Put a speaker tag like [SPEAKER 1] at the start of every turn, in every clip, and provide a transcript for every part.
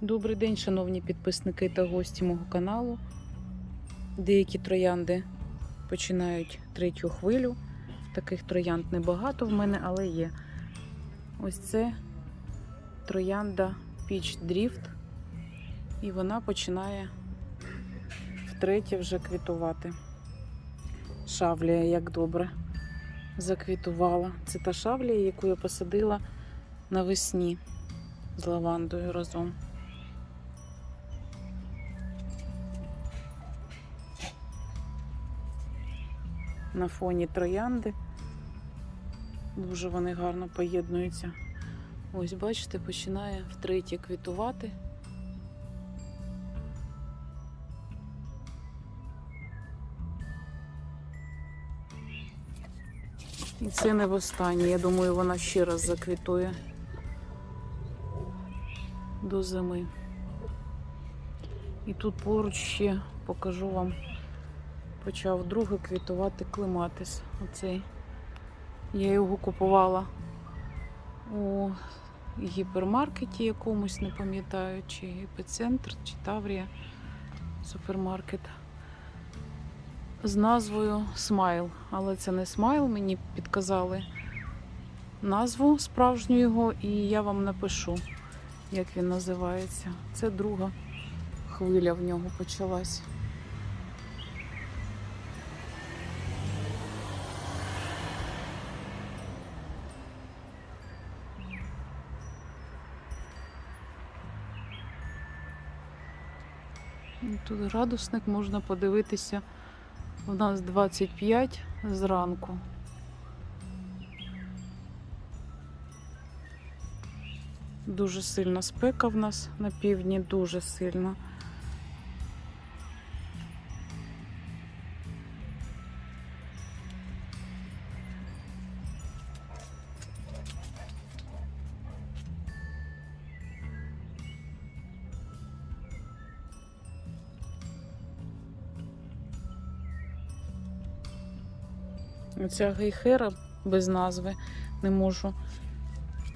[SPEAKER 1] Добрий день, шановні підписники та гості мого каналу. Деякі троянди починають третю хвилю. Таких троянд небагато в мене, але є. Ось це троянда Peach Drift. І вона починає втретє вже квітувати. Шавлія, як добре, заквітувала. Це та шавлія, яку я посадила навесні з лавандою разом. На фоні троянди. Дуже вони гарно поєднуються. Ось, бачите, починає втретє квітувати. І це не востаннє. Я думаю, вона ще раз заквітує до зими. І тут поруч ще покажу вам, почав друге квітувати клематис. Оцей. Я його купувала у гіпермаркеті якомусь, не пам'ятаю, чи епіцентр, чи Таврія супермаркет. З назвою Смайл. Але це не смайл, мені підказали назву справжню його, і я вам напишу як він називається. Це друга хвиля в нього почалась. Тут градусник можна подивитися. У нас 25 зранку. Дуже сильна спека в нас на півдні, дуже сильно. Оця гейхера без назви не можу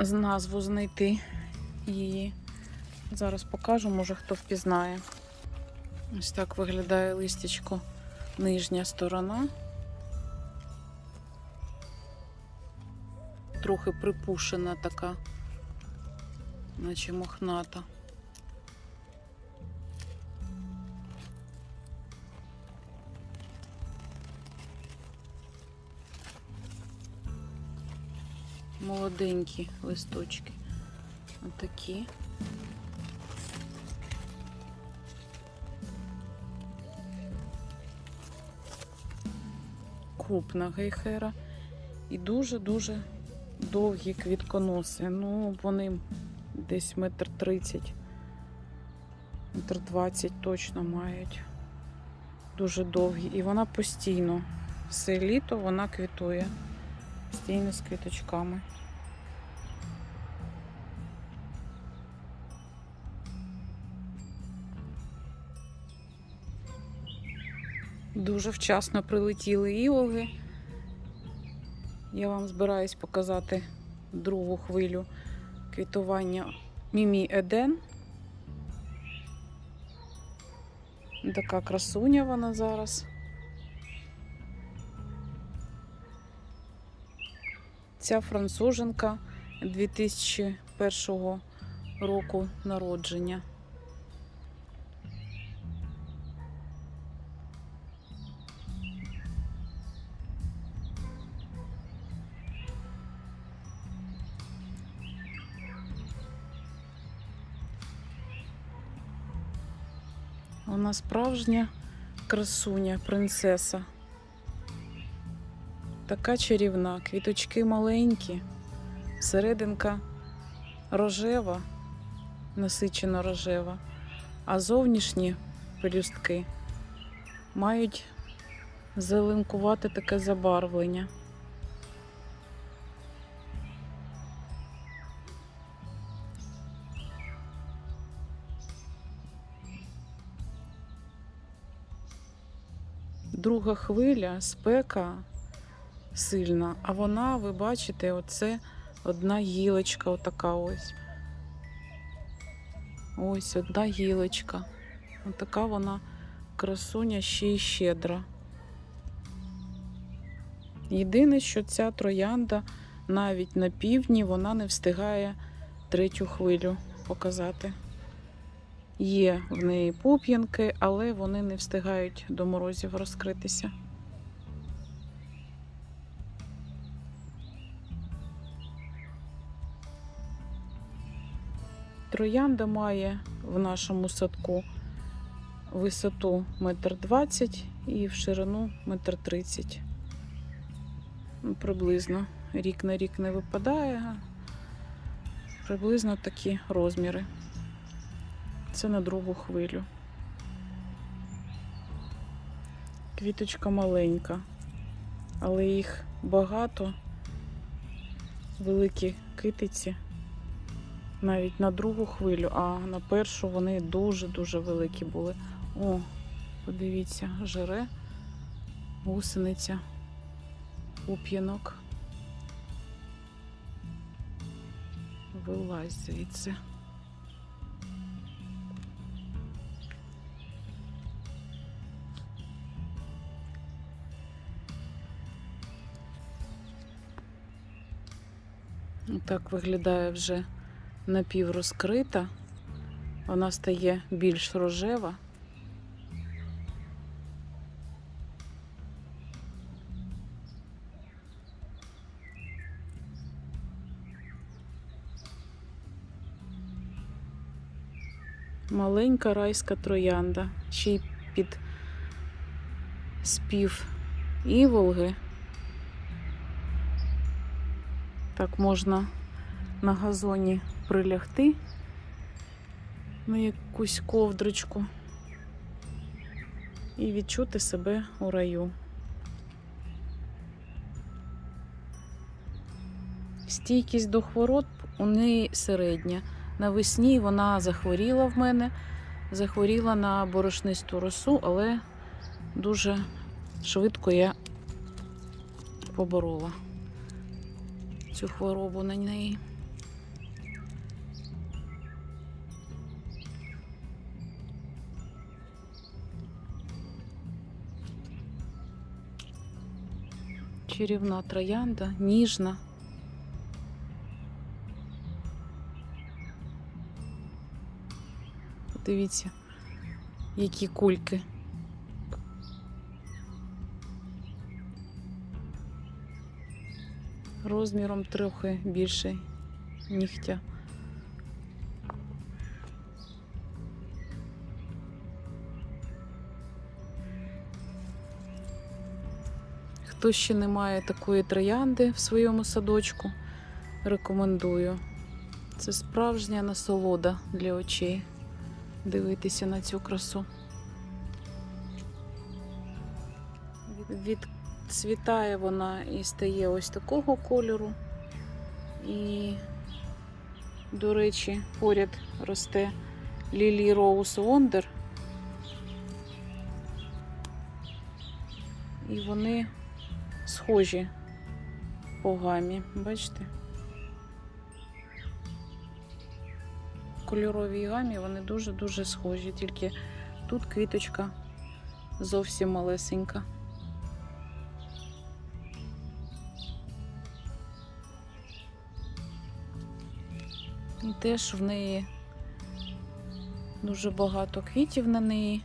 [SPEAKER 1] з назву знайти її. Зараз покажу, може хто впізнає. Ось так виглядає листячко нижня сторона. Трохи припушена така, наче мохната. Молоденькі листочки. Отакі. Крупна гейхера. І дуже-дуже довгі квітконоси. Ну, вони десь метр тридцять, метр двадцять точно мають. Дуже довгі. І вона постійно. Все літо вона квітує. Постійно з квіточками. Дуже вчасно прилетіли іолги. Я вам збираюсь показати другу хвилю квітування Мімі Еден. Така красуня вона зараз. Ця француженка 2001 року народження. Вона справжня красуня, принцеса. Така чарівна, квіточки маленькі, серединка рожева, насичено рожева, а зовнішні пелюстки мають зеленкувати таке забарвлення. Друга хвиля, спека сильна, а вона, ви бачите, оце одна гілочка, отака ось. Ось одна гілочка. Така вона красуня ще й щедра. Єдине, що ця троянда навіть на півдні вона не встигає третю хвилю показати. Є в неї пуп'янки, але вони не встигають до морозів розкритися. Троянда має в нашому садку висоту метр двадцять і в ширину метр тридцять. Ну, Приблизно рік на рік не випадає. Приблизно такі розміри. Це на другу хвилю. Квіточка маленька, але їх багато, великі китиці навіть на другу хвилю, а на першу вони дуже-дуже великі були. О, подивіться, жере, гусениця, пуп'янок. Вилазь звідси. Так виглядає вже напіврозкрита. Вона стає більш рожева. Маленька райська троянда, ще й під спів іволги. Так можна на газоні прилягти на якусь ковдрочку і відчути себе у раю. Стійкість до хвороб у неї середня. Навесні вона захворіла в мене, захворіла на борошнисту росу, але дуже швидко я поборола цю хворобу на неї. Чарівна троянда, ніжна. Дивіться, які кульки. Розміром трохи більше нігтя. Хто ще не має такої троянди в своєму садочку, рекомендую. Це справжня насолода для очей дивитися на цю красу. Відцвітає вона і стає ось такого кольору. І, до речі, поряд росте Лілі Роуз Вондер. І вони схожі по гамі, бачите? Кольоровій гамі вони дуже-дуже схожі, тільки тут квіточка зовсім малесенька. І теж в неї дуже багато квітів на неї,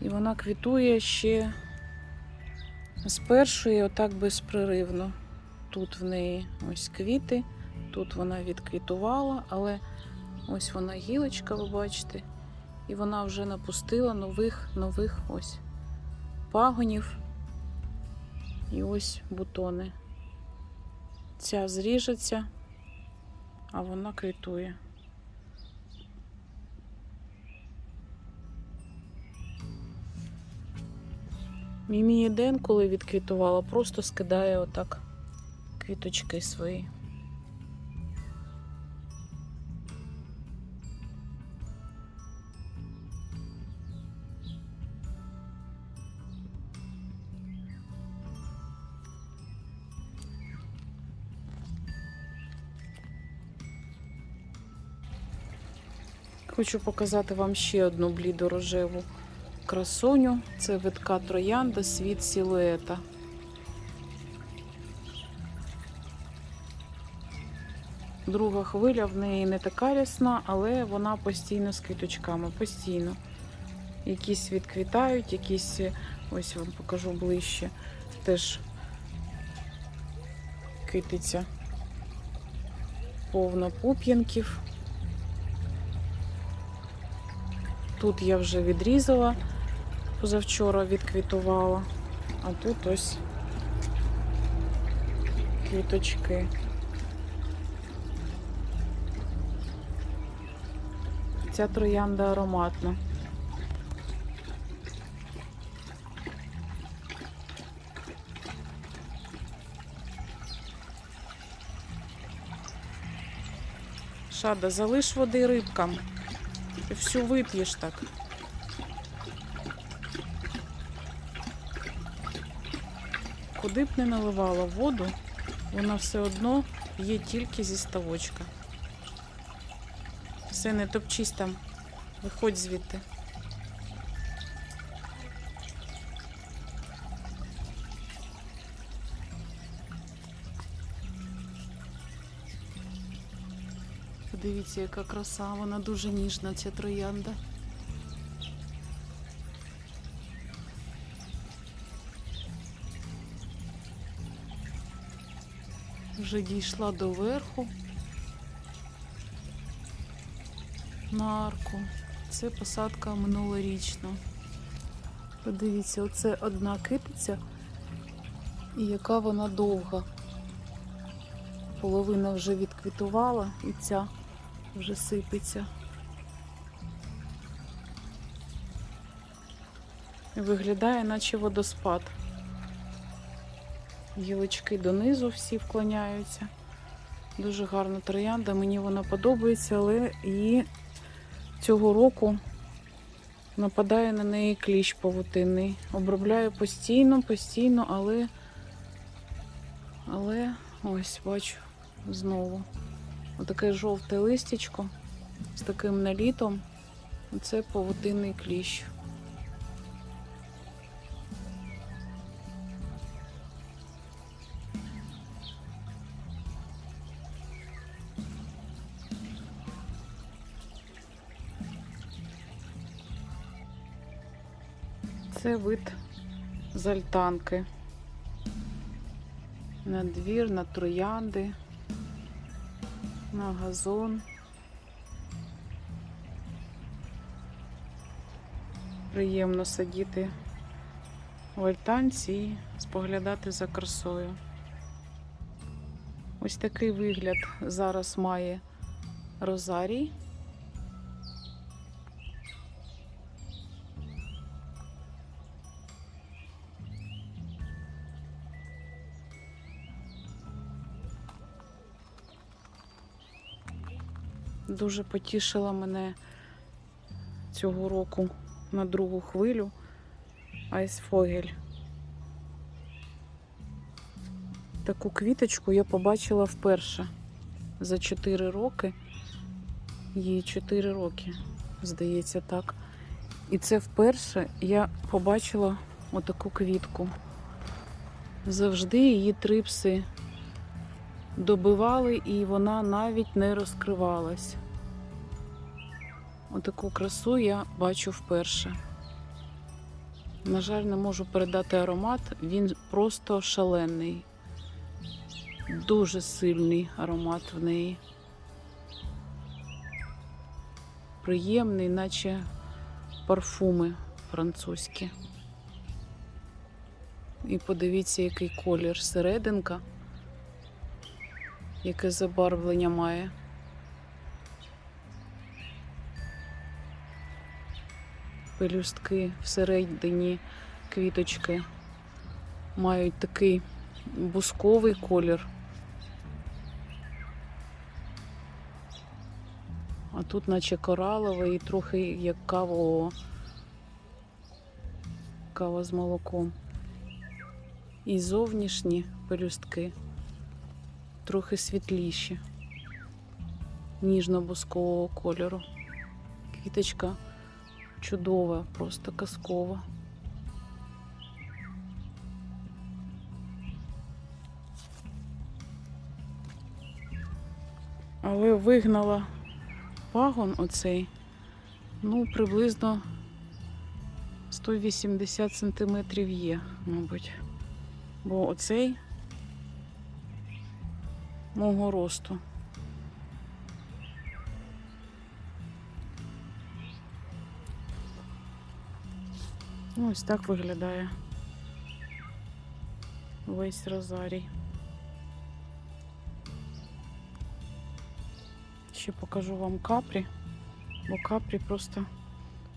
[SPEAKER 1] і вона квітує ще з першої, отак безпреривно. Тут в неї ось квіти, тут вона відквітувала, але ось вона гілочка, ви бачите, і вона вже напустила нових нових ось пагонів і ось бутони. Ця зріжеться, а вона квітує. Мімі Ден, коли відквітувала, просто скидає отак квіточки свої. Хочу показати вам ще одну блідорожеву красуню. Це витка троянда світ силуета. Друга хвиля в неї не така рясна, але вона постійно з квіточками, постійно. Якісь відквітають, якісь, ось вам покажу ближче, теж китиця повно пуп'янків. Тут я вже відрізала, позавчора відквітувала, а тут ось квіточки. Ця троянда ароматна. Шада, залиш води рибкам. Всю вип'єш так. Куди б не наливала воду, вона все одно є тільки зі ставочка. Все, не топчись там, виходь звідти. Подивіться, яка краса, вона дуже ніжна, ця троянда. Вже дійшла до верху на арку. Це посадка минулорічна. Подивіться, оце одна китиця, і яка вона довга. Половина вже відквітувала і ця вже сипеться. Виглядає, наче водоспад. Гілочки донизу всі вклоняються. Дуже гарна троянда, мені вона подобається, але її цього року нападає на неї кліщ павутинний. Обробляю постійно, постійно, але, але ось бачу знову. Отаке жовте листячко з таким налітом. Це павутинний кліщ. Вид з альтанки. На двір, на троянди, на газон. Приємно сидіти в альтанці і споглядати за красою. Ось такий вигляд зараз має розарій. Дуже потішила мене цього року на другу хвилю Айсфогель. Таку квіточку я побачила вперше за 4 роки. Їй 4 роки, здається, так. І це вперше я побачила отаку квітку. Завжди її трипси добивали, і вона навіть не розкривалась. Отаку красу я бачу вперше. На жаль, не можу передати аромат, він просто шалений. Дуже сильний аромат в неї. Приємний, наче парфуми французькі. І подивіться, який колір серединка яке забарвлення має. Пелюстки всередині квіточки мають такий бусковий колір. А тут наче кораловий і трохи як кавового. Кава з молоком. І зовнішні пелюстки трохи світліші, ніжно-бускового кольору. квіточка чудова, просто казкова. Але вигнала пагон оцей, ну, приблизно 180 сантиметрів є, мабуть. Бо оцей мого росту. Ось так виглядає весь розарій. Ще покажу вам капрі, бо капрі просто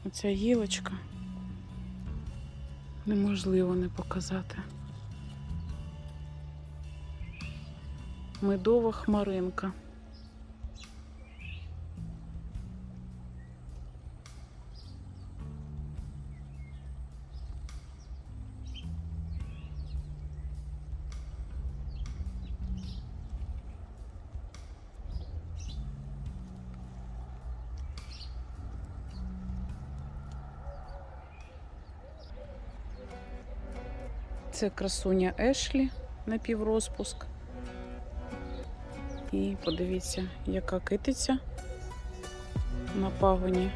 [SPEAKER 1] оця гілочка неможливо не показати. Медова хмаринка. Це красуня Ешлі на піврозпуск. І подивіться, яка китиця на пагоні.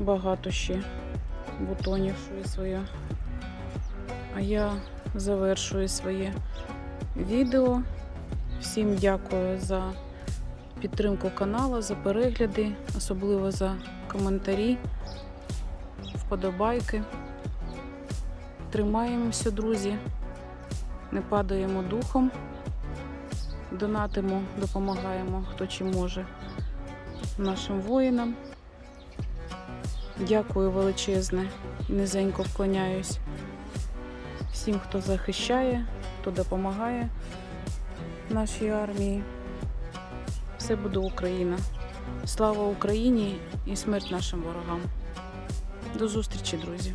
[SPEAKER 1] Багато ще бутонів своє. А я завершую своє відео. Всім дякую за підтримку каналу, за перегляди, особливо за коментарі, вподобайки. Тримаємося, друзі, не падаємо духом, донатимо, допомагаємо, хто чим може нашим воїнам. Дякую величезне, низенько вклоняюсь всім, хто захищає, хто допомагає нашій армії. Все буде Україна. Слава Україні і смерть нашим ворогам. До зустрічі, друзі!